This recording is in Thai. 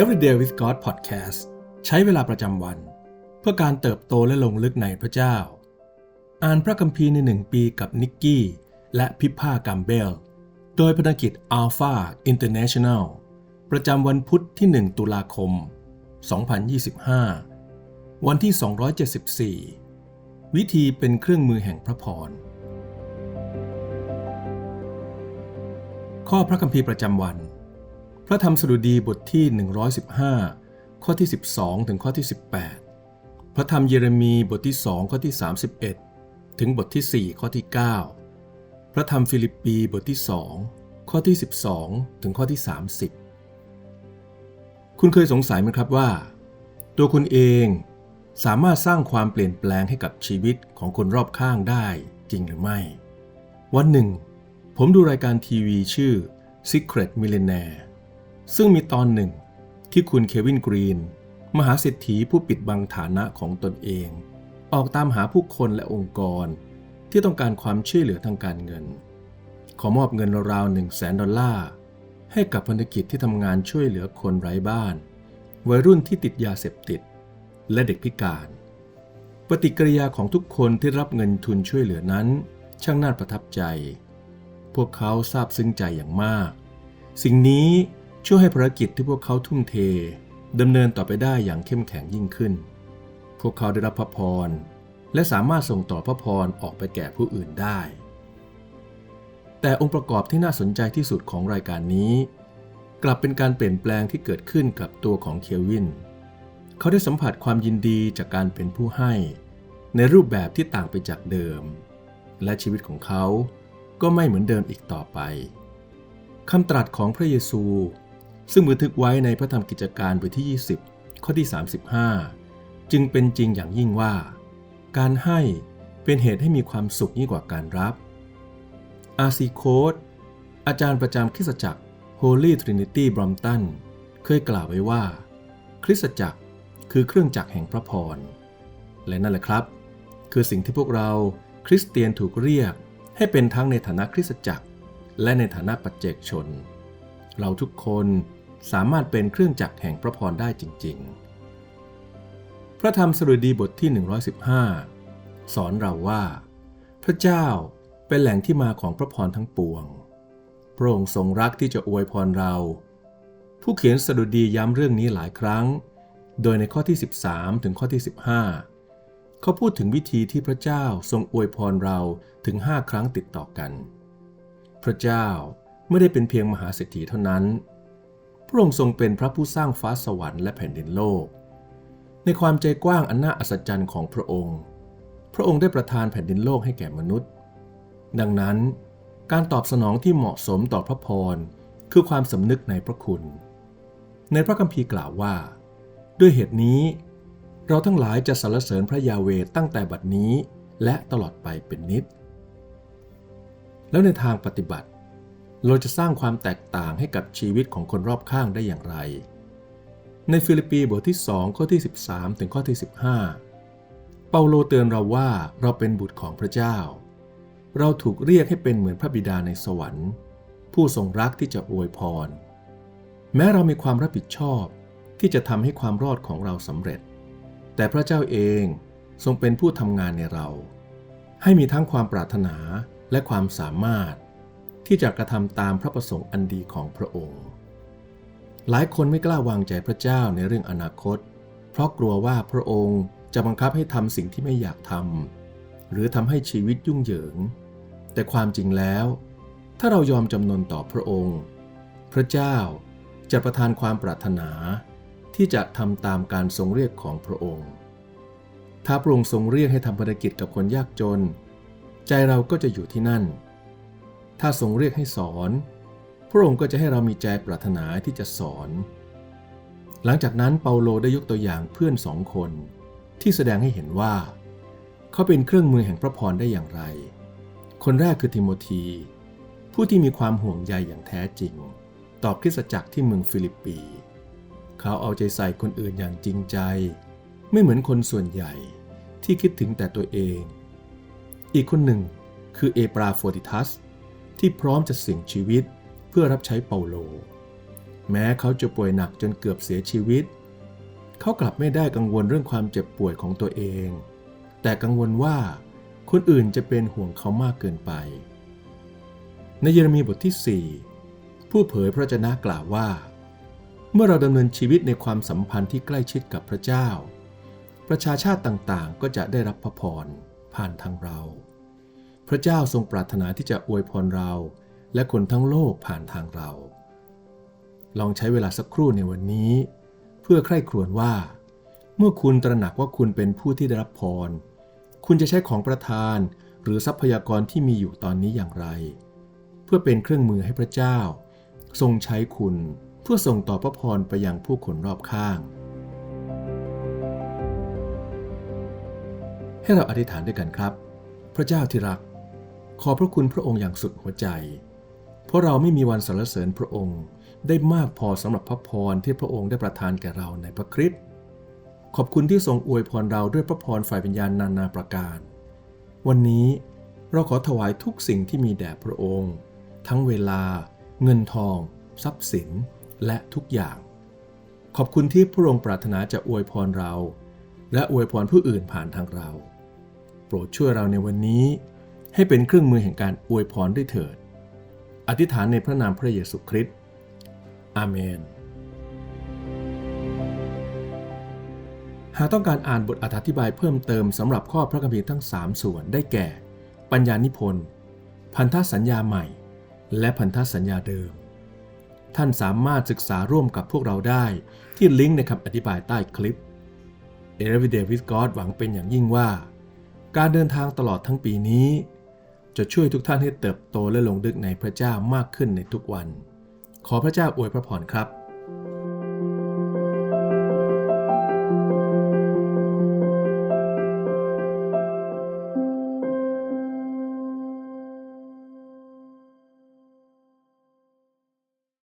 Everyday with God Podcast ใช้เวลาประจำวัน เพื่อการเติบโตและลงลึกในพระเจ้า อ่านพระคัมภีร์ในหนึ่งปีกับนิกกี้ และพิพผ้ากัมเบล โดยพนกิจ Alpha International ประจำวันพุทธที่ 1 ตุลาคม 2025 วันที่ 274 วิธีเป็นเครื่องมือแห่งพระพร ข้อพระคัมภีร์ประจำวัน พระธรรมสดุดีบทที่ 115 ข้อที่ 12 ถึงข้อที่ 18 พระธรรมเยเรมีบทที่ 2 ข้อที่ 31 ถึงบทที่ 4 ข้อที่ 9 พระธรรมฟิลิปปีบทที่ 2 ข้อที่ 12 ถึงข้อที่ 30 คุณเคยสงสัยไหมครับว่า ตัวคุณเองสามารถสร้างความเปลี่ยนแปลงให้กับชีวิตของคนรอบข้างได้จริงหรือไม่ วันหนึ่ง ผมดูรายการทีวีชื่อ Secret Millionaire ซึ่งมีตอนหนึ่งที่คุณเควินกรีน มหาเศรษฐีผู้ปิดบังฐานะของตนเอง ออกตามหาผู้คนและองค์กร ที่ต้องการความช่วยเหลือทางการเงิน ขอมอบเงินราวๆ1 0 0 0 0แสนดอลลาร์ให้กับพันธกิจที่ทำงานช่วยเหลือคนไร้บ้าน วัยรุ่นที่ติดยาเสพติด และเด็กพิการ ปฏิกิริยาของทุกคนที่รับเงินทุนช่วยเหลือนั้น ช่างน่าประทับใจ พวกเขาซาบซึ้งใจอย่างมาก สิ่งนี้ ช่วยให้ภารกิจที่พวกเขาทุ่มเทดำเนินต่อไปได้อย่างเข้มแข็งยิ่งขึ้น พวกเขาได้รับพระพร และสามารถส่งต่อพระพรออกไปแก่ผู้อื่นได้ แต่องค์ประกอบที่น่าสนใจที่สุดของรายการนี้ กลับเป็นการเปลี่ยนแปลงที่เกิดขึ้นกับตัวของเควิน เขาได้สัมผัสความยินดีจากการเป็นผู้ให้ ในรูปแบบที่ต่างไปจากเดิม และชีวิตของเขาก็ไม่เหมือนเดิมอีกต่อไปคำตรัสของพระเยซู ซึ่งบันทึกไว้ในพระธรรมกิจการบทที่ 20 ข้อที่ 35 จึงเป็นจริงอย่างยิ่งว่า การให้เป็นเหตุให้มีความสุขยิ่งกว่าการรับ อาซีโคดอาจารย์ประจำคริสตจักร Holy Trinity Brompton เคยกล่าวไว้ว่า คริสตจักรคือเครื่องจักรแห่งพระพร และนั่นแหละครับ คือสิ่งที่พวกเราคริสเตียนถูกเรียกให้เป็นทั้งในฐานะคริสตจักร และในฐานะปัจเจกชน เราทุกคน สามารถเป็นเครื่องจักรแห่งพระพรได้จริง ๆ พระธรรมสดุดีบทที่ 115 สอนเราว่า พระเจ้าเป็นแหล่งที่มาของพระพรทั้งปวง พระองค์ทรงรักที่จะอวยพรเรา ผู้เขียนสดุดีย้ำเรื่องนี้หลายครั้ง โดยในข้อที่ 13 ถึงข้อที่ 15 เขาพูดถึงวิธีที่พระเจ้าทรงอวยพรเราถึง 5 ครั้งติดต่อกัน พระเจ้าไม่ได้เป็นเพียงมหาเศรษฐีเท่านั้น พระองค์ทรงเป็นพระผู้สร้างฟ้าสวรรค์และแผ่นดินโลก ในความใจกว้างอันน่าอัศจรรย์ของพระองค์ พระองค์ได้ประทานแผ่นดินโลกให้แก่มนุษย์ ดังนั้น การตอบสนองที่เหมาะสมต่อพระพรคือความสำนึกในพระคุณ ในพระคัมภีร์กล่าวว่า ด้วยเหตุนี้ เราทั้งหลายจะสรรเสริญพระยาเวตั้งแต่บัดนี้และตลอดไปเป็นนิด แล้วในทางปฏิบัติ เราจะสร้างความแตกต่างให้กับชีวิตของคนรอบข้างได้อย่างไร ในฟิลิปปีบทที่ 2 ข้อที่ 13 ถึงข้อที่ 15 เปาโลเตือนเราว่าเราเป็นบุตรของพระเจ้า เราถูกเรียกให้เป็นเหมือนพระบิดาในสวรรค์ ผู้ทรงรักที่จะอวยพร แม้เรามีความรับผิดชอบที่จะทำให้ความรอดของเราสำเร็จ แต่พระเจ้าเองทรงเป็นผู้ทำงานในเรา ให้มีทั้งความปรารถนาและความสามารถ ที่จะกระทำตามพระประสงค์อันดีของพระองค์ หลายคนไม่กล้าวางใจพระเจ้าในเรื่องอนาคต เพราะกลัวว่าพระองค์จะบังคับให้ทำสิ่งที่ไม่อยากทำหรือทำให้ชีวิตยุ่งเหยิง แต่ความจริงแล้ว ถ้าเรายอมจำนนต่อพระองค์ พระเจ้าจะประทานความปรารถนา ที่จะทำตามการทรงเรียกของพระองค์ ถ้าพระองค์ทรงเรียกให้ทำภารกิจกับคนยากจน ใจเราก็จะอยู่ที่นั่น ถ้าทรงเรียกให้สอน พระองค์ก็จะให้เรามีใจปรารถนาที่จะสอน หลังจากนั้นเปาโลได้ยกตัวอย่างเพื่อนสองคน ที่แสดงให้เห็นว่า เขาเป็นเครื่องมือแห่งพระพรได้อย่างไร คนแรกคือทิโมธี ผู้ที่มีความห่วงใยอย่างแท้จริงตอบคริสจักรที่เมืองฟิลิปปี เขาเอาใจใส่คนอื่นอย่างจริงใจ ไม่เหมือนคนส่วนใหญ่ที่คิดถึงแต่ตัวเอง อีกคนหนึ่งคือเอปราโฟติทัส ที่พร้อมจะเสี่ยงชีวิตเพื่อรับใช้เปาโล แม้เขาจะป่วยหนักจนเกือบเสียชีวิต เขากลับไม่ได้กังวลเรื่องความเจ็บป่วยของตัวเอง แต่กังวลว่าคนอื่นจะเป็นห่วงเขามากเกินไป ในเยเรมีบทที่ 4 ผู้เผยพระวจนะกล่าวว่า เมื่อเราดำเนินชีวิตในความสัมพันธ์ที่ใกล้ชิดกับพระเจ้า ประชาชาติต่างๆ ก็จะได้รับพระพรผ่านทางเรา ระเจ้าทรงปรารถนาที่จะอวยพรเรา และคนทั้งโลกผ่านทางเรา ลองใช้เวลาสักครู่ในวันนี้ เพื่อใคร่ครวญว่า เมื่อคุณตระหนักว่าคุณเป็นผู้ที่ได้รับพร คุณจะใช้ของประทานหรือทรัพยากรที่มีอยู่ตอนนี้อย่างไร เพื่อเป็นเครื่องมือให้พระเจ้า ทรงใช้คุณเพื่อส่งต่อพระพรไปยังผู้คนรอบข้าง ให้เราอธิษฐานด้วยกันครับ พระเจ้าที่รัก ขอพระคุณพระองค์อย่างสุดหัวใจ เพราะเราไม่มีวันสรรเสริญพระองค์ได้มากพอสำหรับพระพรที่พระองค์ได้ประทานแก่เราในพระคริสต์ขอบคุณที่ทรงอวยพรเราด้วยพระพรฝ่ายวิญญาณนานาประการ วันนี้เราขอถวายทุกสิ่งที่มีแด่พระองค์ ทั้งเวลา เงินทอง ทรัพย์สิน และทุกอย่าง ขอบคุณที่พระองค์ปรารถนาจะอวยพรเรา และอวยพรผู้อื่นผ่านทางเรา โปรดช่วยเราในวันนี้ ให้เป็นเครื่องมือแห่งการอวยพรด้วยเถิด อธิษฐานในพระนามพระเยซูคริสต์ อาเมน หากต้องการอ่านบทอธิบายเพิ่มเติมสำหรับข้อพระคัมภีร์ทั้ง 3 ส่วนได้แก่ ปัญญานิพนธ์ พันธสัญญาใหม่ และพันธสัญญาเดิม ท่านสามารถศึกษาร่วมกับพวกเราได้ที่ลิงก์ในคำอธิบายใต้คลิป Everyday with God หวังเป็นอย่างยิ่งว่า การเดินทางตลอดทั้งปีนี้ จะช่วยทุกท่านให้เติบโตและลงดึกในพระเจ้ามากขึ้นในทุกวัน ขอพระเจ้าอวยพระพรครับ